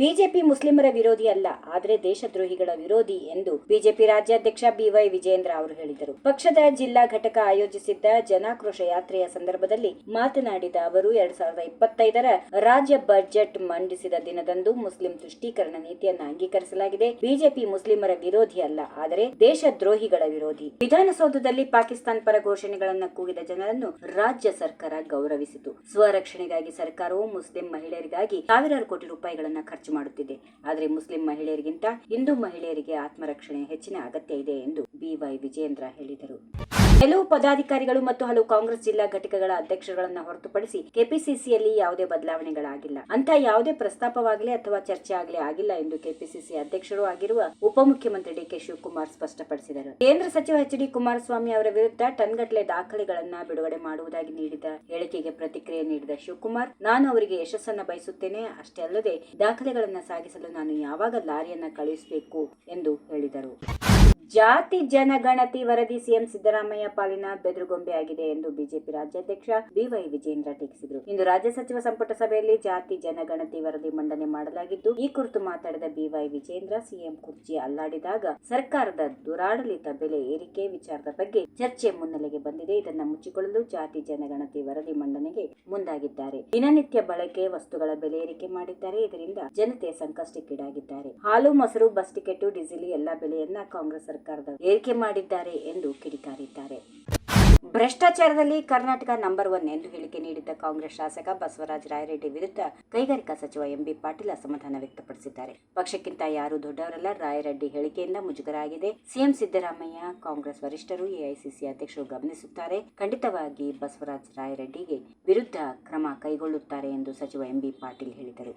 BJP ಮುಸ್ಲಿಮರ ವಿರೋಧಿ ಅಲ್ಲ, ಆದರೆ ದೇಶದ್ರೋಹಿಗಳ ವಿರೋಧಿ ಎಂದು ಬಿಜೆಪಿ ರಾಜ್ಯಾಧ್ಯಕ್ಷ ಬಿವೈ ವಿಜೇಂದ್ರ ಅವರು ಹೇಳಿದರು. ಪಕ್ಷದ ಜಿಲ್ಲಾ ಘಟಕ ಆಯೋಜಿಸಿದ್ದ ಜನಾಕ್ರೋಶ ಯಾತ್ರೆಯ ಸಂದರ್ಭದಲ್ಲಿ ಮಾತನಾಡಿದ ಅವರು, ಎರಡ್ ಸಾವಿರದ ಇಪ್ಪತ್ತೈದರ ರಾಜ್ಯ ಬಜೆಟ್ ಮಂಡಿಸಿದ ದಿನದಂದು ಮುಸ್ಲಿಂ ತುಷ್ಟೀಕರಣ ನೀತಿಯನ್ನು ಅಂಗೀಕರಿಸಲಾಗಿದೆ. ಬಿಜೆಪಿ ಮುಸ್ಲಿಮರ ವಿರೋಧಿ ಅಲ್ಲ, ಆದರೆ ದೇಶದ್ರೋಹಿಗಳ ವಿರೋಧಿ. ವಿಧಾನಸೌಧದಲ್ಲಿ ಪಾಕಿಸ್ತಾನ ಪರ ಘೋಷಣೆಗಳನ್ನು ಕೂಗಿದ ಜನರನ್ನು ರಾಜ್ಯ ಸರ್ಕಾರ ಗೌರವಿಸಿತು. ಸ್ವರಕ್ಷಣೆಗಾಗಿ ಸರ್ಕಾರವು ಮುಸ್ಲಿಂ ಮಹಿಳೆಯರಿಗಾಗಿ ಸಾವಿರಾರು ಕೋಟಿ ರೂಪಾಯಿಗಳನ್ನು ಖರ್ಚು ಮಾಡುತ್ತಿದೆ. ಆದರೆ ಮುಸ್ಲಿಂ ಮಹಿಳೆಯರಿಗಿಂತ ಹಿಂದೂ ಮಹಿಳೆಯರಿಗೆ ಆತ್ಮರಕ್ಷಣೆ ಹೆಚ್ಚಿನ ಅಗತ್ಯ ಇದೆ ಎಂದು ಬಿವೈ ವಿಜೇಂದ್ರ ಹೇಳಿದರು. ಕೆಲವು ಪದಾಧಿಕಾರಿಗಳು ಮತ್ತು ಹಲವು ಕಾಂಗ್ರೆಸ್ ಜಿಲ್ಲಾ ಘಟಕಗಳ ಅಧ್ಯಕ್ಷರುಗಳನ್ನು ಹೊರತುಪಡಿಸಿ ಕೆಪಿಸಿಸಿಯಲ್ಲಿ ಯಾವುದೇ ಬದಲಾವಣೆಗಳಾಗಿಲ್ಲ. ಅಂತ ಯಾವುದೇ ಪ್ರಸ್ತಾಪವಾಗಲಿ ಅಥವಾ ಚರ್ಚೆ ಆಗಲಿ ಆಗಿಲ್ಲ ಎಂದು ಕೆಪಿಸಿಸಿ ಅಧ್ಯಕ್ಷರು ಆಗಿರುವ ಉಪಮುಖ್ಯಮಂತ್ರಿ ಡಿಕೆ ಶಿವಕುಮಾರ್ ಸ್ಪಷ್ಟಪಡಿಸಿದರು. ಕೇಂದ್ರ ಸಚಿವ ಎಚ್ ಡಿ ಕುಮಾರಸ್ವಾಮಿ ಅವರ ವಿರುದ್ಧ ಟನ್ಗಟ್ಟಲೆ ದಾಖಲೆಗಳನ್ನ ಬಿಡುಗಡೆ ಮಾಡುವುದಾಗಿ ನೀಡಿದ ಹೇಳಿಕೆಗೆ ಪ್ರತಿಕ್ರಿಯೆ ನೀಡಿದ ಶಿವಕುಮಾರ್, ನಾನು ಅವರಿಗೆ ಯಶಸ್ಸನ್ನ ಬಯಸುತ್ತೇನೆ. ಅಷ್ಟೇ ಅಲ್ಲದೆ ದಾಖಲೆಗಳನ್ನು ಸಾಗಿಸಲು ನಾನು ಯಾವಾಗ ಲಾರಿಯನ್ನ ಕಳುಹಿಸಬೇಕು? ಎಂದು ಹೇಳಿದರು. ಜಾತಿ ಜನಗಣತಿ ವರದಿ ಸಿಎಂ ಸಿದ್ದರಾಮಯ್ಯ ಪಾಲಿನ ಬೆದರುಗೊಂಬೆಯಾಗಿದೆ ಎಂದು ಬಿಜೆಪಿ ರಾಜ್ಯಾಧ್ಯಕ್ಷ ಬಿವೈ ವಿಜೇಂದ್ರ ಟೀಕಿಸಿದರು. ಇಂದು ರಾಜ್ಯ ಸಚಿವ ಸಂಪುಟ ಸಭೆಯಲ್ಲಿ ಜಾತಿ ಜನಗಣತಿ ವರದಿ ಮಂಡನೆ ಮಾಡಲಾಗಿದ್ದು, ಈ ಕುರಿತು ಮಾತಾಡಿದ ಬಿವೈ ವಿಜೇಂದ್ರ ಸಿಎಂ ಕುರ್ಚಿ ಅಲ್ಲಾಡಿದಾಗ, ಸರ್ಕಾರದ ದುರಾಡಳಿತ ಬೆಲೆ ಏರಿಕೆ ವಿಚಾರದ ಬಗ್ಗೆ ಚರ್ಚೆ ಮುನ್ನೆಲೆಗೆ ಬಂದಿದೆ. ಇದನ್ನ ಮುಚ್ಚಿಕೊಳ್ಳಲು ಜಾತಿ ಜನಗಣತಿ ವರದಿ ಮಂಡನೆಗೆ ಮುಂದಾಗಿದ್ದಾರೆ. ದಿನನಿತ್ಯ ಬಳಕೆ ವಸ್ತುಗಳ ಬೆಲೆ ಏರಿಕೆ ಮಾಡಿದ್ದಾರೆ. ಇದರಿಂದ ಜನತೆ ಸಂಕಷ್ಟಕ್ಕೀಡಾಗಿದ್ದಾರೆ. ಹಾಲು, ಮೊಸರು, ಬಸ್ ಟಿಕೆಟ್, ಡೀಸೆಲ್, ಎಲ್ಲಾ ಬೆಲೆಯನ್ನ ಕಾಂಗ್ರೆಸ್ ಸರ್ಕಾರದ ಏರಿಕೆ ಮಾಡಿದ್ದಾರೆ ಎಂದು ಕಿಡಿಕಾರಿದ್ದಾರೆ. ಭ್ರಷ್ಟಾಚಾರದಲ್ಲಿ ಕರ್ನಾಟಕ ನಂಬರ್ ಒನ್ ಎಂದು ಹೇಳಿಕೆ ನೀಡಿದ್ದ ಕಾಂಗ್ರೆಸ್ ಶಾಸಕ ಬಸವರಾಜ ರಾಯರೆಡ್ಡಿ ವಿರುದ್ಧ ಕೈಗಾರಿಕಾ ಸಚಿವ ಎಂಬಿ ಪಾಟೀಲ್ ಅಸಮಾಧಾನ ವ್ಯಕ್ತಪಡಿಸಿದ್ದಾರೆ. ಪಕ್ಷಕ್ಕಿಂತ ಯಾರೂ ದೊಡ್ಡವರಲ್ಲ, ರಾಯರೆಡ್ಡಿ ಹೇಳಿಕೆಯಿಂದ ಮುಜುಗರ ಆಗಿದೆ ಸಿಎಂ ಸಿದ್ದರಾಮಯ್ಯ, ಕಾಂಗ್ರೆಸ್ ವರಿಷ್ಠರು, ಎಐಸಿಸಿ ಅಧ್ಯಕ್ಷರು ಗಮನಿಸುತ್ತಾರೆ. ಖಂಡಿತವಾಗಿ ಬಸವರಾಜ ರಾಯರೆಡ್ಡಿಗೆ ವಿರುದ್ಧ ಕ್ರಮ ಕೈಗೊಳ್ಳುತ್ತಾರೆ ಎಂದು ಸಚಿವ ಎಂಬಿ ಪಾಟೀಲ್ ಹೇಳಿದರು.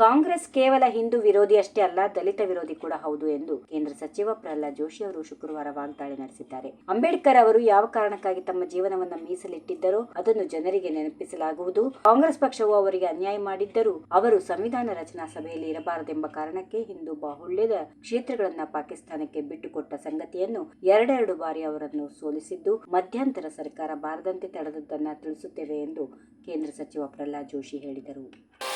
ಕಾಂಗ್ರೆಸ್ ಕೇವಲ ಹಿಂದೂ ವಿರೋಧಿ ಅಷ್ಟೇ ಅಲ್ಲ, ದಲಿತ ವಿರೋಧಿ ಕೂಡ ಹೌದು ಎಂದು ಕೇಂದ್ರ ಸಚಿವ ಪ್ರಹ್ಲಾದ್ ಜೋಶಿ ಅವರು ಶುಕ್ರವಾರ ವಾಗ್ದಾಳಿ ನಡೆಸಿದ್ದಾರೆ. ಅಂಬೇಡ್ಕರ್ ಅವರು ಯಾವ ಕಾರಣಕ್ಕಾಗಿ ತಮ್ಮ ಜೀವನವನ್ನು ಮೀಸಲಿಟ್ಟಿದ್ದರೋ ಅದನ್ನು ಜನರಿಗೆ ನೆನಪಿಸಲಾಗುವುದು. ಕಾಂಗ್ರೆಸ್ ಪಕ್ಷವು ಅವರಿಗೆ ಅನ್ಯಾಯ ಮಾಡಿದ್ದರೂ ಅವರು ಸಂವಿಧಾನ ರಚನಾ ಸಭೆಯಲ್ಲಿ ಇರಬಾರದೆಂಬ ಕಾರಣಕ್ಕೆ ಹಿಂದೂ ಬಾಹುಳ್ಯದ ಕ್ಷೇತ್ರಗಳನ್ನ ಪಾಕಿಸ್ತಾನಕ್ಕೆ ಬಿಟ್ಟುಕೊಟ್ಟ ಸಂಗತಿಯನ್ನು ಎರಡೆರಡು ಬಾರಿ ಅವರನ್ನು ಸೋಲಿಸಿದ್ದು, ಮಧ್ಯಂತರ ಸರ್ಕಾರ ಬಾರದಂತೆ ತಡೆದದ್ದನ್ನ ತಿಳಿಸುತ್ತೇವೆ ಎಂದು ಕೇಂದ್ರ ಸಚಿವ ಪ್ರಹ್ಲಾದ್ ಜೋಶಿ ಹೇಳಿದರು.